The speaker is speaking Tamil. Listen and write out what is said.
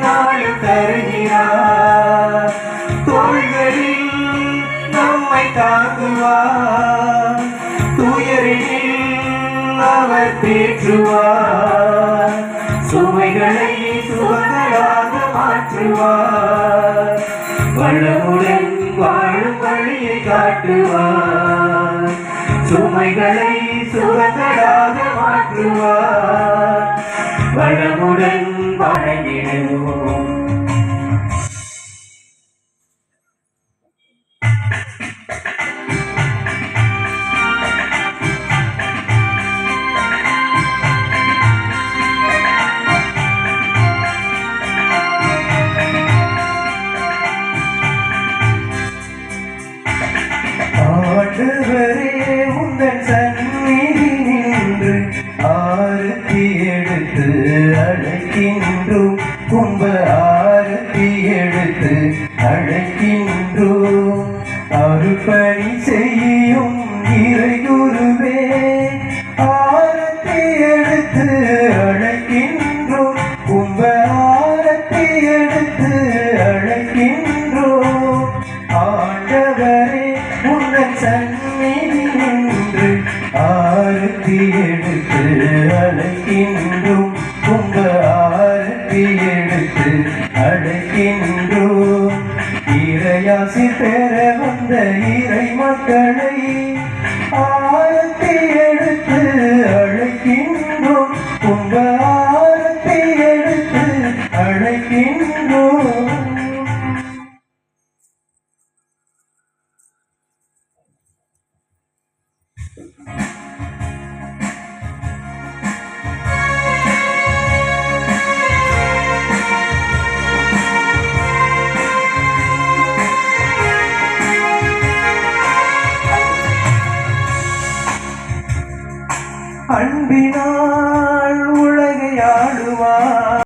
நாளும் தருகிறார். தோள்களில் நம்மை தாங்குவார். துயரில் அவர் தேற்றுவார் சுமைகளை சுகங்களாக மாற்றுவார். வளமுடன் வாழும் வழியை காட்டுவார். சுமைகளை சுகங்களாக மாற்றுவார். வளமுடன் ஆண்டவரே உங்கள் சந்நிதி நின்று ஆரத்தி எடுத்து அழைக்கின்றோம். கும்ப ஆரத்தி எடுத்து அழைக்கின்றோம். அருப்பணி செய்யும் இறை குருவே ஆரத்தி எடுத்து அழைக்கின்றோம். கும்ப ஆரத்தி எடுத்து அழைக்கின்றோம். ஆண்டவரே சந்நிதி நின்று ஆரத்தி எடுத்து அழைக்கின்றோம். கும்ப ஆரத்தி எடுத்து அழைக்கின்றோம். இறையாசி பெற வந்த இறை மக்களை ஆரத்தி எடுத்து அழைக்கின்றோம். கும்ப ஆரத்தி எடுத்து அழைக்கின்றோம். அன்பினால் உலகை ஆளுவார்.